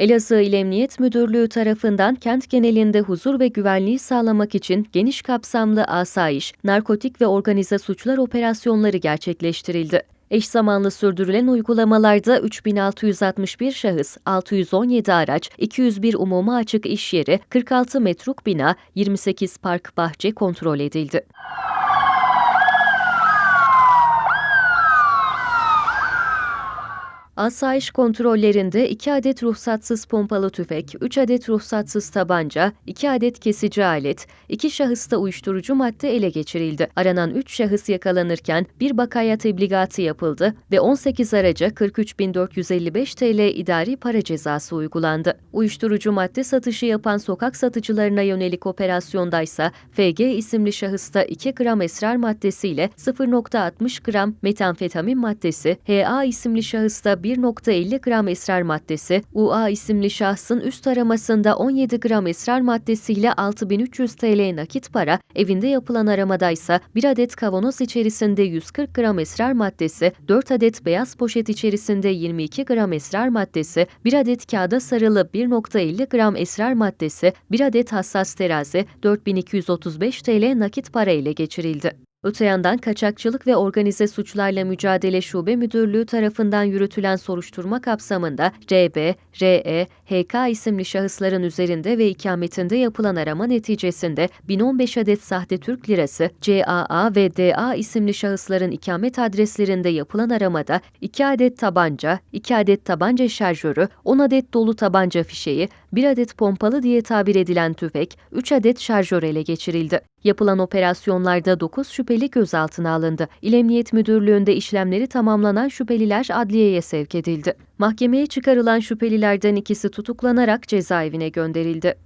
Elazığ İl Emniyet Müdürlüğü tarafından kent genelinde huzur ve güvenliği sağlamak için geniş kapsamlı asayiş, narkotik ve organize suçlar operasyonları gerçekleştirildi. Eş zamanlı sürdürülen uygulamalarda 3661 şahıs, 617 araç, 201 umuma açık iş yeri, 46 metruk bina, 28 park bahçe kontrol edildi. Asayiş kontrollerinde 2 adet ruhsatsız pompalı tüfek, 3 adet ruhsatsız tabanca, 2 adet kesici alet, 2 şahısta uyuşturucu madde ele geçirildi. Aranan 3 şahıs yakalanırken bir bakaya tebligatı yapıldı ve 18 araca 43.455 TL idari para cezası uygulandı. Uyuşturucu madde satışı yapan sokak satıcılarına yönelik operasyondaysa FG isimli şahısta 2 gram esrar maddesiyle 0.60 gram metamfetamin maddesi, HA isimli şahısta 1.50 gram esrar maddesi, UA isimli şahsın üst aramasında 17 gram esrar maddesiyle 6300 TL nakit para, evinde yapılan aramadaysa 1 adet kavanoz içerisinde 140 gram esrar maddesi, 4 adet beyaz poşet içerisinde 22 gram esrar maddesi, 1 adet kağıda sarılı 1.50 gram esrar maddesi, 1 adet hassas terazi, 4235 TL nakit para ile geçirildi. Öte yandan Kaçakçılık ve Organize Suçlarla Mücadele Şube Müdürlüğü tarafından yürütülen soruşturma kapsamında RB, RE, HK isimli şahısların üzerinde ve ikametinde yapılan arama neticesinde 1015 adet sahte Türk lirası, CAA ve DA isimli şahısların ikamet adreslerinde yapılan aramada 2 adet tabanca, 2 adet tabanca şarjörü, 10 adet dolu tabanca fişeği, 1 adet pompalı diye tabir edilen tüfek, 3 adet şarjör ele geçirildi. Yapılan operasyonlarda 9 şüpheli gözaltına alındı. İl Emniyet Müdürlüğü'nde işlemleri tamamlanan şüpheliler adliyeye sevk edildi. Mahkemeye çıkarılan şüphelilerden ikisi tutuklanarak cezaevine gönderildi.